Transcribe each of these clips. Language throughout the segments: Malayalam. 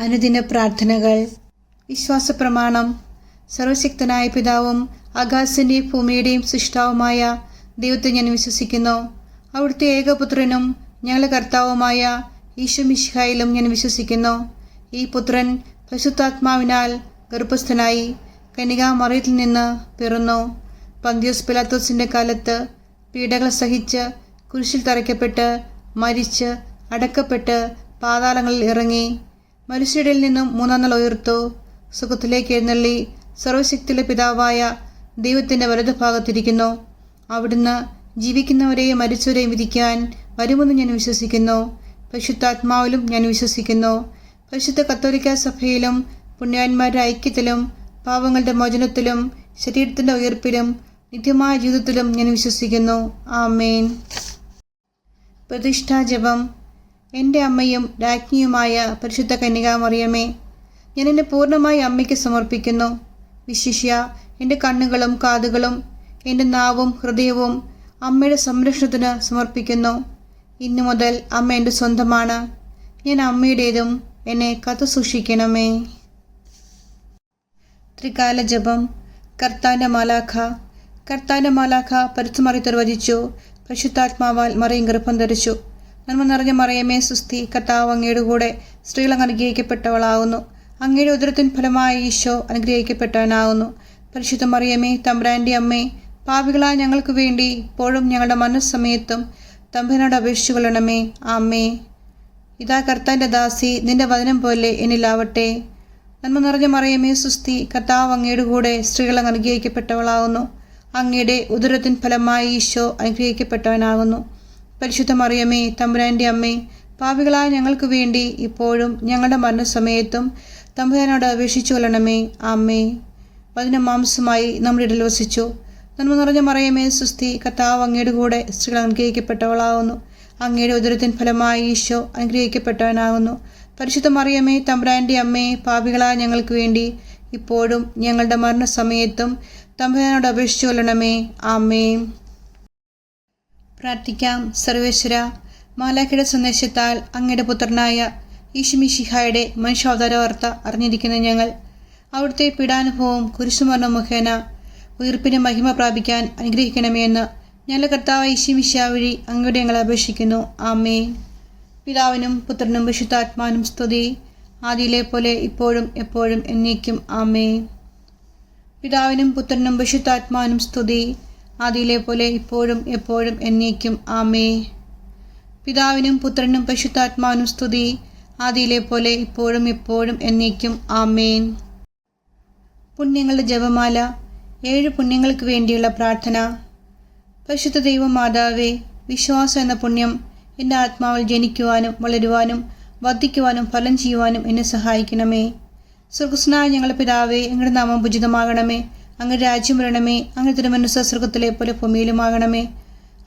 അനുദിന പ്രാർത്ഥനകൾ വിശ്വാസ പ്രമാണം സർവശക്തനായ പിതാവും ആകാശത്തിന്റെയും ഭൂമിയുടെയും സൃഷ്ടാവുമായ ദൈവത്തെ ഞാൻ വിശ്വസിക്കുന്നു. അവിടുത്തെ ഏകപുത്രനും ഞങ്ങളുടെ കർത്താവുമായ ഈശോമിഷിഹായിലും ഞാൻ വിശ്വസിക്കുന്നു. ഈ പുത്രൻ പശുത്താത്മാവിനാൽ ഗർഭസ്ഥനായി കനികാമറിയത്തിൽ നിന്ന് പിറന്നു. പന്തിയോസ് പിലാത്തോസിന്റെ കാലത്ത് പീഡകൾ സഹിച്ച് കുരിശിൽ തറയ്ക്കപ്പെട്ട് മരിച്ച് അടക്കപ്പെട്ട് പാതാളങ്ങളിൽ ഇറങ്ങി. മനുഷ്യരിൽ നിന്നും മൂന്നാം നാൾ ഉയർത്തു. സുഖത്തിലേക്ക് എഴുന്നള്ളി. സർവശക്തിയുടെ പിതാവായ ദൈവത്തിന്റെ വലതുഭാഗത്തിരിക്കുന്നു. അവിടുന്ന് ജീവിക്കുന്നവരെയും മരിച്ചവരെയും വിധിക്കാൻ വരുമെന്ന് ഞാൻ വിശ്വസിക്കുന്നു. പരിശുദ്ധാത്മാവിലും ഞാൻ വിശ്വസിക്കുന്നു. പരിശുദ്ധ കത്തോലിക്ക സഭയിലും പുണ്യാന്മാരുടെ ഐക്യത്തിലും പാവങ്ങളുടെ മോചനത്തിലും ശരീരത്തിന്റെ ഉയർപ്പിലും നിത്യമായ ജീവിതത്തിലും ഞാൻ വിശ്വസിക്കുന്നു. ആമേൻ. പ്രതിഷ്ഠാജപം എന്റെ അമ്മയും രാജ്ഞിയുമായ പരിശുദ്ധ കന്യകാമറിയമേ ഞാൻ എന്നെ പൂർണമായി അമ്മയ്ക്ക് സമർപ്പിക്കുന്നു. വിശിഷ്യ എന്റെ കണ്ണുകളും കാതുകളും എന്റെ നാവും ഹൃദയവും അമ്മയുടെ സംരക്ഷണത്തിന് സമർപ്പിക്കുന്നു. ഇന്നു മുതൽ അമ്മ എന്റെ സ്വന്തമാണ്. ഞാൻ അമ്മയുടേതും എന്നെ കഥ സൂക്ഷിക്കണമേ. ത്രികാല ജപം. കർത്താന്റെ മാലാഖ. കർത്താന്റെ മാലാഖ പരത്തുമറിത്തർ വചിച്ചു പരിശുദ്ധാത്മാവാൽ മറിയും ഗർഭം ധരിച്ചു. നന്മ നിറഞ്ഞ മറിയമേ സുസ്തി കർത്താവ് അങ്ങയുടെ കൂടെ സ്ത്രീകൾ അനുഗ്രഹിക്കപ്പെട്ടവളാകുന്നു അങ്ങയുടെ ഉദരത്തിൻ ഫലമായ ഈശോ അനുഗ്രഹിക്കപ്പെട്ടവനാകുന്നു പരിശുദ്ധ മറിയമേ തമ്പ്രാന്റെ അമ്മേ പാപികളായ ഞങ്ങൾക്ക് വേണ്ടി ഇപ്പോഴും ഞങ്ങളുടെ മനസ്സമയത്തും തമ്പനോട് അപേക്ഷിച്ചു കൊള്ളണമേ. ആമ്മേ ഇതാ കർത്താന്റെ ദാസി നിന്റെ വചനം പോലെ എന്നിലാവട്ടെ. നന്മ നിറഞ്ഞ മറിയമേ സുസ്തി കർത്താവ് അങ്ങയുടെ കൂടെ സ്ത്രീകൾ അനുഗ്രഹിക്കപ്പെട്ടവളാകുന്നു അങ്ങയുടെ ഉദരത്തിൻ ഫലമായി ഈശോ അനുഗ്രഹിക്കപ്പെട്ടവനാകുന്നു പരിശുദ്ധ മറിയമേ തമ്പുരാന്റെ അമ്മേ പാപികളായ ഞങ്ങൾക്ക് വേണ്ടി ഇപ്പോഴും ഞങ്ങളുടെ മരണസമയത്തും തമ്പുരാനോട് അപേക്ഷിച്ചു കൊള്ളണമേ അമ്മേ. വചന മാംസമായി നമ്മുടെ ഇടയിൽ വസിച്ചു. നന്മ നിറഞ്ഞ മറിയമേ സുസ്തി കർത്താവ് അങ്ങയുടെ കൂടെ സ്ത്രീകൾ അനുഗ്രഹിക്കപ്പെട്ടവളാകുന്നു. അങ്ങയുടെ ഉദരത്തിൻ ഫലമായി ഈശോ അനുഗ്രഹിക്കപ്പെട്ടവനാകുന്നു. പരിശുദ്ധ മറിയമ്മേ തമ്പുരാന്റെ അമ്മേ പാപികളായ ഞങ്ങൾക്ക് വേണ്ടി ഇപ്പോഴും ഞങ്ങളുടെ മരണസമയത്തും തമ്പുരാനോട് അപേക്ഷിച്ചു കൊള്ളണമേ ആമേ പ്രാർത്ഥിക്കാം. സർവേശ്വര മാലാഖയുടെ സന്ദേശത്താൽ അങ്ങയുടെ പുത്രനായ ഈശ്മിഷിഹായുടെ മനുഷ്യാവതാര വാർത്ത അറിഞ്ഞിരിക്കുന്ന ഞങ്ങൾ അവിടുത്തെ പീഡാനുഭവം കുരിശുമരണ മുഖേന ഉയർപ്പിന് മഹിമ പ്രാപിക്കാൻ അനുഗ്രഹിക്കണമേ എന്ന് ഞങ്ങളുടെ കർത്താവ് ഈശ്മിഷ വഴി അങ്ങയുടെ ഞങ്ങളെ അപേക്ഷിക്കുന്നു. ആമേ പിതാവിനും പുത്രനും വിശുദ്ധാത്മാനും സ്തുതി. ആദിയിലെ പോലെ ഇപ്പോഴും എപ്പോഴും എന്നേക്കും. ആമേ പിതാവിനും പുത്രനും വിശുദ്ധാത്മാനും സ്തുതി. ആദിയിലെ പോലെ ഇപ്പോഴും എപ്പോഴും എന്നേക്കും ആമേ. പിതാവിനും പുത്രനും പശുത്താത്മാവിനും സ്തുതി. ആദിയിലെ പോലെ ഇപ്പോഴും എപ്പോഴും എന്നേക്കും ആമേൻ. പുണ്യങ്ങളുടെ ജപമാല ഏഴ് പുണ്യങ്ങൾക്ക് വേണ്ടിയുള്ള പ്രാർത്ഥന. പരിശുദ്ധ ദൈവമാതാവേ വിശ്വാസം എന്ന പുണ്യം എന്റെ ആത്മാവിൽ ജനിക്കുവാനും വളരുവാനും വർദ്ധിക്കുവാനും ഫലം ചെയ്യുവാനും എന്നെ സഹായിക്കണമേ. സുഖസ്നായ ഞങ്ങളുടെ പിതാവേ ഞങ്ങളുടെ നാമം ഉചിതമാകണമേ അങ്ങയുടെ രാജ്യം വരണമേ അങ്ങ് തിരുമനസ് പോലെ ഭൂമിയിലുമാകണമേ.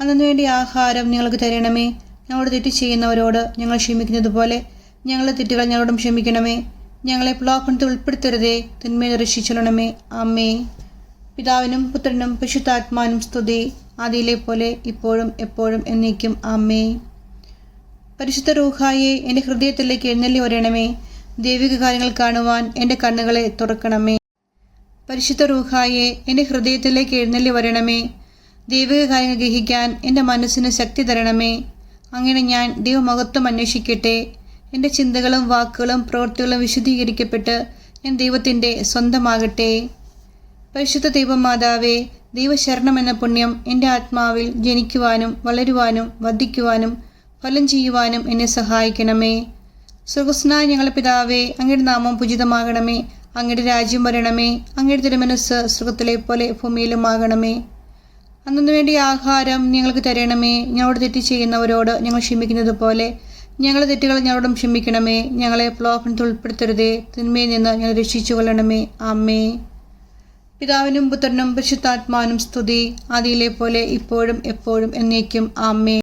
അന്നു വേണ്ടി ആഹാരം ഞങ്ങൾക്ക് തരണമേ. ഞങ്ങളോട് തെറ്റ് ചെയ്യുന്നവരോട് ഞങ്ങൾ ക്ഷമിക്കുന്നത് പോലെ ഞങ്ങളുടെ തെറ്റുകൾ ഞങ്ങളോടും ക്ഷമിക്കണമേ. ഞങ്ങളെ പ്ലോക്കണത്തിൽ ഉൾപ്പെടുത്തരുതേ തിന്മയെ രക്ഷിച്ചൊള്ളണമേ. അമ്മേ. പിതാവിനും പുത്രനും പശുത്താത്മാനും സ്തുതി ആദിയിലെ പോലെ ഇപ്പോഴും എപ്പോഴും എന്നേക്കും. അമ്മേ. പരിശുദ്ധ റൂഹായെ എന്റെ ഹൃദയത്തിലേക്ക് എഴുന്നള്ളി വരണമേ. ദൈവിക കാര്യങ്ങൾ കാണുവാൻ എന്റെ കണ്ണുകളെ തുറക്കണമേ. പരിശുദ്ധ റൂഹായെ എന്റെ ഹൃദയത്തിലേക്ക് എഴുന്നള്ളി വരണമേ. ദൈവിക കാര്യങ്ങൾ ഗ്രഹിക്കാൻ എന്റെ മനസ്സിന് ശക്തി തരണമേ. അങ്ങനെ ഞാൻ ദൈവമഹത്വം അന്വേഷിക്കട്ടെ. എന്റെ ചിന്തകളും വാക്കുകളും പ്രവൃത്തികളും വിശുദ്ധീകരിക്കപ്പെട്ട് ഞാൻ ദൈവത്തിന്റെ സ്വന്തമാകട്ടെ. പരിശുദ്ധ ദൈവമാതാവേ ദൈവശരണം എന്ന പുണ്യം എന്റെ ആത്മാവിൽ ജനിക്കുവാനും വളരുവാനും വർദ്ധിക്കുവാനും ഫലം ചെയ്യുവാനും എന്നെ സഹായിക്കണമേ. സുഖസ്നായ ഞങ്ങളുടെ പിതാവേ അങ്ങയുടെ നാമം പൂജിതമാകണമേ. അങ്ങയുടെ രാജ്യം വരണമേ അങ്ങയുടെ തിരുമനസ് സുഖത്തിലെ പോലെ ഭൂമിയിലുമാകണമേ. അന്നു വേണ്ടി ആഹാരം ഞങ്ങൾക്ക് തരണമേ ഞങ്ങളോട് തെറ്റ് ചെയ്യുന്നവരോട് ഞങ്ങൾ ക്ഷമിക്കുന്നത് പോലെ ഞങ്ങളുടെ തെറ്റുകൾ ഞങ്ങളോടും ക്ഷമിക്കണമേ ഞങ്ങളെ പ്രലോഭനത്തിൽ ഉൾപ്പെടുത്തരുതേ തിന്മയിൽ നിന്ന് ഞങ്ങൾ രക്ഷിച്ചു കൊള്ളണമേ അമ്മേ പിതാവിനും പുത്രനും പരിശുദ്ധാത്മാനും സ്തുതി ആദിയിലെ പോലെ ഇപ്പോഴും എപ്പോഴും എന്നേക്കും. ആമ്മേ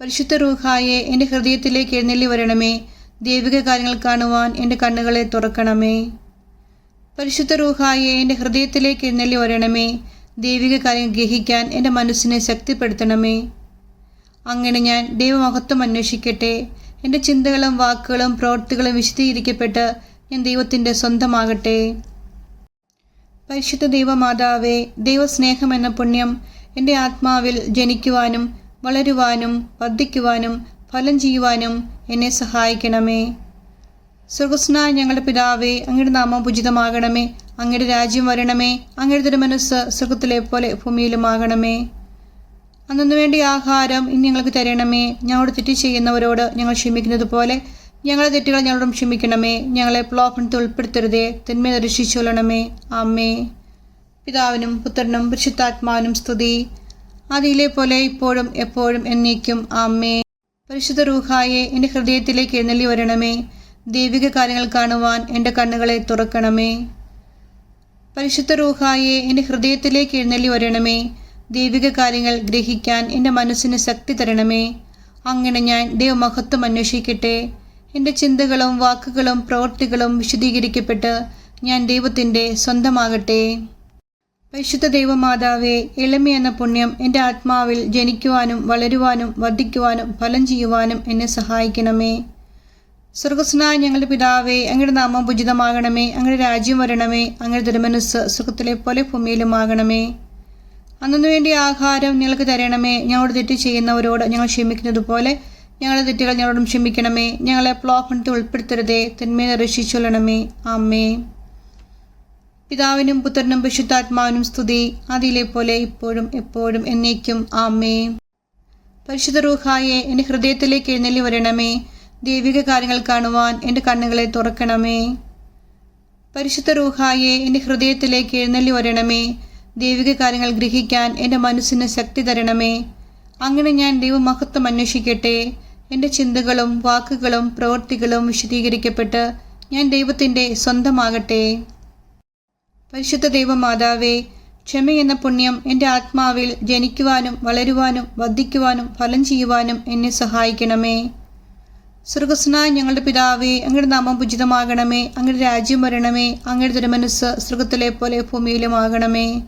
പരിശുദ്ധ റൂഹായെ എന്റെ ഹൃദയത്തിലേക്ക് എഴുന്നള്ളി വരണമേ ദൈവിക കാര്യങ്ങൾ കാണുവാൻ എന്റെ കണ്ണുകളെ തുറക്കണമേ. പരിശുദ്ധ റൂഹായെ എന്റെ ഹൃദയത്തിലേക്ക് എഴുന്നള്ളി വരണമേ. ദൈവിക കാര്യം ഗ്രഹിക്കാൻ എന്റെ മനസ്സിനെ ശക്തിപ്പെടുത്തണമേ. അങ്ങനെ ഞാൻ ദൈവമഹത്വം അന്വേഷിക്കട്ടെ. എന്റെ ചിന്തകളും വാക്കുകളും പ്രവൃത്തികളും വിശദീകരിക്കപ്പെട്ട് ഞാൻ ദൈവത്തിന്റെ സ്വന്തമാകട്ടെ. പരിശുദ്ധ ദൈവമാതാവേ ദൈവസ്നേഹം എന്ന പുണ്യം എന്റെ ആത്മാവിൽ ജനിക്കുവാനും വളരുവാനും വർദ്ധിക്കുവാനും ഫലം ചെയ്യുവാനും എന്നെ സഹായിക്കണമേ. സ്വർഗസ്നായ ഞങ്ങളുടെ പിതാവേ അങ്ങയുടെ നാമം പൂജിതമാകണമേ. അങ്ങയുടെ രാജ്യം വരണമേ. അങ്ങയുടെ തിരുമനസ് സ്വർഗത്തിലെ പോലെ ഭൂമിയിലുമാകണമേ. അന്നു വേണ്ടി ആഹാരം ഇനി ഞങ്ങൾക്ക് തരണമേ. ഞങ്ങളോട് തെറ്റ് ചെയ്യുന്നവരോട് ഞങ്ങൾ ക്ഷമിക്കുന്നത് പോലെ ഞങ്ങളെ തെറ്റുകൾ ഞങ്ങളോടും ക്ഷമിക്കണമേ. ഞങ്ങളെ പ്ലോഫണത്തിൽ ഉൾപ്പെടുത്തരുതേ. തിന്മ രക്ഷിച്ചൊല്ലണമേ അമ്മേ പിതാവിനും പുത്രനും പരിശുദ്ധാത്മാവിനും സ്തുതി. അതിലെ പോലെ ഇപ്പോഴും എപ്പോഴും എന്നേക്കും. ആമേ. പരിശുദ്ധ റൂഹായെ എന്റെ ഹൃദയത്തിലേക്ക് എഴുന്നള്ളി വരണമേ. ദൈവിക കാര്യങ്ങൾ കാണുവാൻ എന്റെ കണ്ണുകളെ തുറക്കണമേ. പരിശുദ്ധ റൂഹായെ എന്റെ ഹൃദയത്തിലേക്ക് എഴുന്നള്ളി വരണമേ. ദൈവിക കാര്യങ്ങൾ ഗ്രഹിക്കാൻ എന്റെ മനസ്സിന് ശക്തി തരണമേ. അങ്ങനെ ഞാൻ ദൈവമഹത്വം അന്വേഷിക്കട്ടെ. എന്റെ ചിന്തകളും വാക്കുകളും പ്രവൃത്തികളും വിശദീകരിക്കപ്പെട്ട് ഞാൻ ദൈവത്തിന്റെ സ്വന്തമാകട്ടെ. പരിശുദ്ധ ദൈവമാതാവേ എളിമ എന്ന പുണ്യം എന്റെ ആത്മാവിൽ ജനിക്കുവാനും വളരുവാനും വർദ്ധിക്കുവാനും ഫലം ചെയ്യുവാനും എന്നെ സഹായിക്കണമേ. സ്വർഗസ്നായ ഞങ്ങളുടെ പിതാവേ അങ്ങയുടെ നാമം ഉചിതമാകണമേ അങ്ങയുടെ രാജ്യം വരണമേ അങ്ങയുടെ തിരുമനസ് സുഖത്തിലെ പോലെ ഭൂമിയിലുമാകണമേ. അന്നു വേണ്ടി ആഹാരം ഞങ്ങൾക്ക് തരണമേ ഞങ്ങളോട് തെറ്റ് ചെയ്യുന്നവരോട് ഞങ്ങൾ ക്ഷമിക്കുന്നത് പോലെ ഞങ്ങളുടെ തെറ്റുകൾ ഞങ്ങളോടും ക്ഷമിക്കണമേ ഞങ്ങളെ പ്ലോഫണത്തിൽ ഉൾപ്പെടുത്തരുതേ തിന്മയെ രക്ഷിച്ചൊല്ലണമേ അമ്മേ പിതാവിനും പുത്രനും പരിശുദ്ധാത്മാവിനും സ്തുതി അതിലെ പോലെ ഇപ്പോഴും എപ്പോഴും എന്നേക്കും. ആമേ പരിശുദ്ധ റൂഹായെ എന്റെ ഹൃദയത്തിലേക്ക് എഴുന്നള്ളി വരണമേ ദൈവിക കാര്യങ്ങൾ കാണുവാൻ എന്റെ കണ്ണുകളെ തുറക്കണമേ. പരിശുദ്ധ റൂഹായെ എന്റെ ഹൃദയത്തിലേക്ക് എഴുന്നള്ളി വരണമേ. ദൈവിക കാര്യങ്ങൾ ഗ്രഹിക്കാൻ എന്റെ മനസ്സിന് ശക്തി തരണമേ. അങ്ങനെ ഞാൻ ദൈവമഹത്വം അന്വേഷിക്കട്ടെ. എന്റെ ചിന്തകളും വാക്കുകളും പ്രവൃത്തികളും വിശദീകരിക്കപ്പെട്ട് ഞാൻ ദൈവത്തിന്റെ സ്വന്തമാകട്ടെ. പരിശുദ്ധ ദൈവമാതാവേ ക്ഷമ എന്ന പുണ്യം എന്റെ ആത്മാവിൽ ജനിക്കുവാനും വളരുവാനും വർദ്ധിക്കുവാനും ഫലം ചെയ്യുവാനും എന്നെ സഹായിക്കണമേ. സ്വർഗസ്നായ ഞങ്ങളുടെ പിതാവേ അങ്ങയുടെ നാമം ഉചിതമാകണമേ അങ്ങയുടെ രാജ്യം വരണമേ. അങ്ങയുടെ തിരുമനസ് സ്വർഗത്തിലെ പോലെ ഭൂമിയിലും ഭൂമിയിലുമാകണമേ.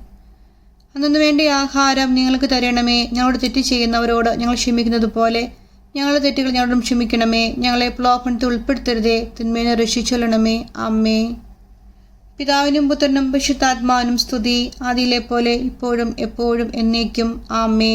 അന്നു വേണ്ടി ആഹാരം നിങ്ങൾക്ക് തരണമേ. ഞങ്ങളോട് തെറ്റ് ചെയ്യുന്നവരോട് ഞങ്ങൾ ക്ഷമിക്കുന്നത് പോലെ ഞങ്ങളുടെ തെറ്റുകൾ ഞങ്ങളോടും ക്ഷമിക്കണമേ. ഞങ്ങളെ പ്ലോഫണത്തിൽ ഉൾപ്പെടുത്തരുതേ. തിന്മേനെ രക്ഷിച്ചൊല്ലണമേ. അമ്മേ പിതാവിനും പുത്രനും പരിശുദ്ധാത്മാവിനും സ്തുതി. ആദിയിലെ പോലെ ഇപ്പോഴും എപ്പോഴും എന്നേക്കും. ആമേ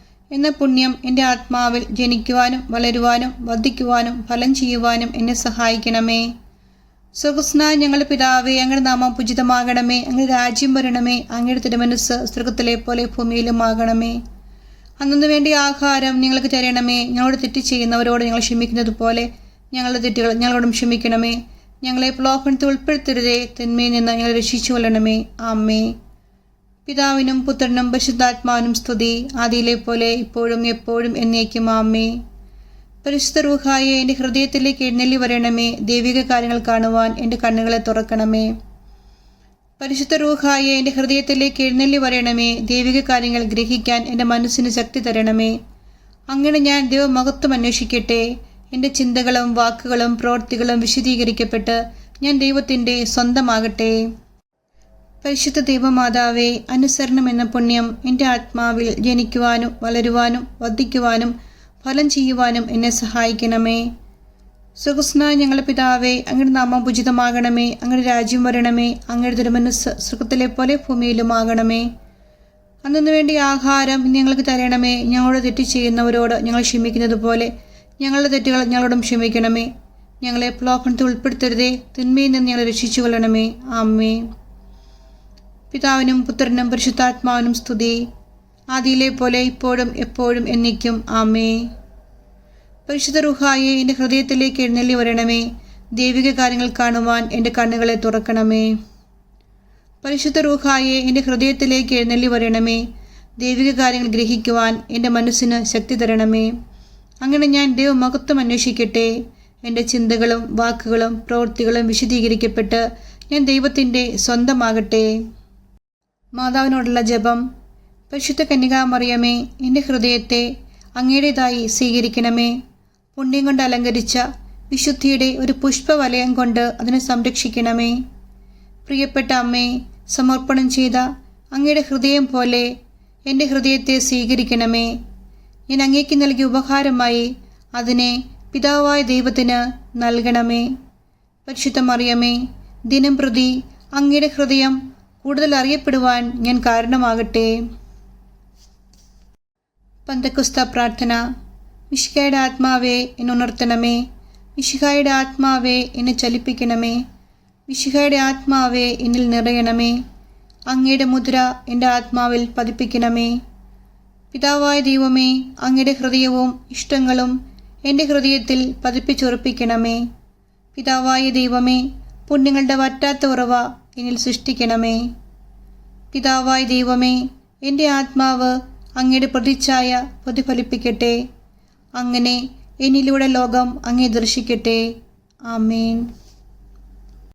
എന്ന പുണ്യം എന്റെ ആത്മാവിൽ ജനിക്കുവാനും വളരുവാനും വർദ്ധിക്കുവാനും ഫലം ചെയ്യുവാനും എന്നെ സഹായിക്കണമേ. സുഖസ്ന ഞങ്ങളുടെ പിതാവേ അങ്ങയുടെ നാമം പൂജിതമാകണമേ. അങ്ങയുടെ രാജ്യം വരണമേ. അങ്ങയുടെ തിരുമനസ് സ്വർഗത്തിലെ പോലെ ഭൂമിയിലും ആകണമേ അന്നു വേണ്ടി ആഹാരം നിങ്ങൾക്ക് തരണമേ. ഞങ്ങളോട് തെറ്റ് ചെയ്യുന്നവരോട് ഞങ്ങൾ ക്ഷമിക്കുന്നത് പോലെ ഞങ്ങളുടെ തെറ്റുകൾ ഞങ്ങളോടും ക്ഷമിക്കണമേ. ഞങ്ങളെ പ്ലോഫണത്തിൽ ഉൾപ്പെടുത്തരുതേ. തിന്മയിൽ നിന്ന് ഞങ്ങളെ രക്ഷിച്ചു കൊല്ലണമേ ആമ്മേ പിതാവിനും പുത്രനും പരിശുദ്ധാത്മാവിനും സ്തുതി ആദിയിലെ പോലെ ഇപ്പോഴും എപ്പോഴും എന്നേക്കും ആമേ പരിശുദ്ധ റൂഹായെ എന്റെ ഹൃദയത്തിലേക്ക് എഴുന്നള്ളി വരണമേ. ദൈവിക കാര്യങ്ങൾ കാണുവാൻ എന്റെ കണ്ണുകളെ തുറക്കണമേ. പരിശുദ്ധ റൂഹായെ എന്റെ ഹൃദയത്തിലേക്ക് എഴുന്നള്ളി വരണമേ. ദൈവിക കാര്യങ്ങൾ ഗ്രഹിക്കാൻ എന്റെ മനസ്സിന് ശക്തി തരണമേ. അങ്ങനെ ഞാൻ ദൈവമഹത്വം അന്വേഷിക്കട്ടെ. എന്റെ ചിന്തകളും വാക്കുകളും പ്രവൃത്തികളും വിശദീകരിക്കപ്പെട്ട് ഞാൻ ദൈവത്തിന്റെ സ്വന്തമാകട്ടെ. പരിശുദ്ധ ദൈവമാതാവേ അനുസരണം എന്ന പുണ്യം എന്റെ ആത്മാവിൽ ജനിക്കുവാനും വളരുവാനും വർദ്ധിക്കുവാനും ഫലം ചെയ്യുവാനും എന്നെ സഹായിക്കണമേ. സുഖസ്ന ഞങ്ങളുടെ പിതാവേ അങ്ങയുടെ നാമം ഉചിതമാകണമേ അങ്ങയുടെ രാജ്യം വരണമേ അങ്ങയുടെ തിരുമനസ് സുഖത്തിലെ പോലെ ഭൂമിയിലുമാകണമേ. അന്നു വേണ്ടി ആഹാരം ഞങ്ങൾക്ക് തരണമേ ഞങ്ങളോട് തെറ്റ് ചെയ്യുന്നവരോട് ഞങ്ങൾ ക്ഷമിക്കുന്നത് പോലെ ഞങ്ങളുടെ തെറ്റുകൾ ഞങ്ങളോടും ക്ഷമിക്കണമേ. ഞങ്ങളെ പ്ലോക്കണത്തിൽ ഉൾപ്പെടുത്തരുതേ തിന്മയിൽ നിന്ന് ഞങ്ങളെ രക്ഷിച്ചു കൊള്ളണമേ ആമ്മേ പിതാവിനും പുത്രനും പരിശുദ്ധാത്മാവിനും സ്തുതി. ആദിയിലെ പോലെ ഇപ്പോഴും എപ്പോഴും എന്നേക്കും. ആമേ. പരിശുദ്ധ റുഹായെ എന്റെ ഹൃദയത്തിലേക്ക് എഴുന്നള്ളി വരണമേ. ദൈവിക കാര്യങ്ങൾ കാണുവാൻ എന്റെ കണ്ണുകളെ തുറക്കണമേ. പരിശുദ്ധ റൂഹായെ എന്റെ ഹൃദയത്തിലേക്ക് എഴുന്നള്ളി വരണമേ. ദൈവിക കാര്യങ്ങൾ ഗ്രഹിക്കുവാൻ എന്റെ മനസ്സിന് ശക്തി തരണമേ. അങ്ങനെ ഞാൻ ദൈവമഹത്വം അന്വേഷിക്കട്ടെ. എന്റെ ചിന്തകളും വാക്കുകളും പ്രവൃത്തികളും വിശദീകരിക്കപ്പെട്ട് ഞാൻ ദൈവത്തിന്റെ സ്വന്തമാകട്ടെ. മാതാവിനോടുള്ള ജപം. പരിശുദ്ധ കന്യകാമറിയമേ എന്റെ ഹൃദയത്തെ അങ്ങയുടേതായി സ്വീകരിക്കണമേ. പുണ്യം കൊണ്ട് അലങ്കരിച്ച വിശുദ്ധിയുടെ ഒരു പുഷ്പവലയം കൊണ്ട് അതിനെ സംരക്ഷിക്കണമേ. പ്രിയപ്പെട്ട അമ്മേ സമർപ്പണം ചെയ്ത അങ്ങയുടെ ഹൃദയം പോലെ എന്റെ ഹൃദയത്തെ സ്വീകരിക്കണമേ. ഞാൻ അങ്ങേക്ക് നൽകിയ ഉപഹാരമായി അതിനെ പിതാവായ ദൈവത്തിന് നൽകണമേ. പരിശുദ്ധമറിയമേ ദിനം പ്രതി അങ്ങയുടെ ഹൃദയം കൂടുതൽ അറിയപ്പെടുവാൻ ഞാൻ കാരണമാകട്ടെ. പന്തക്കുസ്ത പ്രാർത്ഥന. മിഷികായുടെ ആത്മാവേ എന്നെ ഉണർത്തണമേ. മിഷിഹായുടെ ആത്മാവേ എന്നെ ചലിപ്പിക്കണമേ. മിഷിഹായുടെ ആത്മാവേ എന്നിൽ നിറയണമേ. അങ്ങയുടെ മുദ്ര എന്റെ ആത്മാവിൽ പതിപ്പിക്കണമേ. പിതാവായ ദൈവമേ അങ്ങയുടെ ഹൃദയവും ഇഷ്ടങ്ങളും എന്റെ ഹൃദയത്തിൽ പതിപ്പിച്ചുറപ്പിക്കണമേ. പിതാവായ ദൈവമേ പുണ്യങ്ങളുടെ വറ്റാത്ത ഉറവ എന്നിൽ സൃഷ്ടിക്കണമേ. പിതാവായ ദൈവമേ എന്റെ ആത്മാവ് അങ്ങയുടെ പ്രതിച്ഛായ പ്രതിഫലിപ്പിക്കട്ടെ. അങ്ങനെ എന്നിലൂടെ ലോകം അങ്ങേ ദർശിക്കട്ടെ. ആമേൻ.